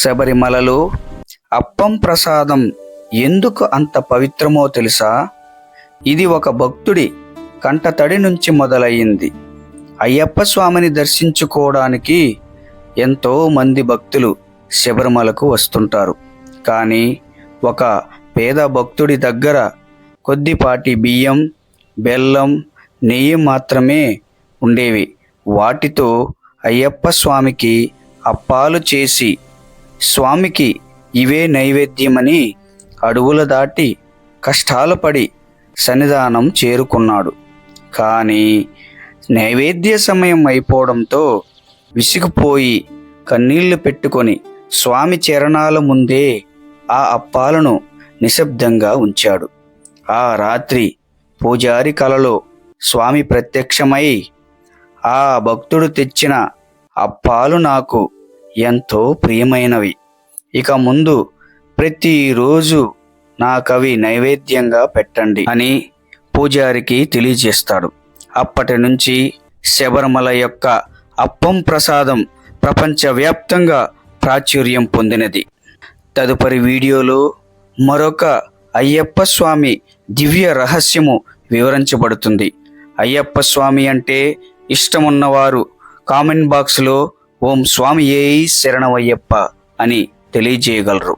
శబరిమలలో అప్పం ప్రసాదం ఎందుకు అంత పవిత్రమో తెలుసా? ఇది ఒక భక్తుడి కంటతడి నుంచి మొదలయ్యింది. అయ్యప్ప స్వామిని దర్శించుకోవడానికి ఎంతో మంది భక్తులు శబరిమలకు వస్తుంటారు. కానీ ఒక పేద భక్తుడి దగ్గర కొద్దిపాటి బియ్యం బెల్లం నెయ్యి మాత్రమే ఉండేవి. వాటితో అయ్యప్ప స్వామికి అప్పాలు చేసి స్వామికి ఇవే నైవేద్యమని అడుగుల దాటి కష్టాలు పడి సన్నిధానం చేరుకున్నాడు. కానీ నైవేద్య సమయం అయిపోవడంతో విసిగిపోయి కన్నీళ్ళు పెట్టుకొని స్వామి చరణాల ముందే ఆ అప్పాలను నిశ్శబ్దంగా ఉంచాడు. ఆ రాత్రి పూజారి కలలో స్వామి ప్రత్యక్షమై ఆ భక్తుడు తెచ్చిన అప్పాలు నాకు ఎంతో ప్రియమైనవి. ఇక ముందు ప్రతిరోజు నాకవి నైవేద్యంగా పెట్టండి అని పూజారికి తెలియజేస్తాడు. అప్పటి నుంచి శబరిమల యొక్క అప్పం ప్రసాదం ప్రపంచవ్యాప్తంగా ప్రాచుర్యం పొందినది. తదుపరి వీడియోలో మరొక అయ్యప్ప స్వామి దివ్య రహస్యము వివరించబడుతుంది. అయ్యప్ప స్వామి అంటే ఇష్టమున్నవారు కామెంట్ బాక్స్లో ఓం స్వామి ఏ శరణవయ్యప్ప అని తెలియజేయగలరు.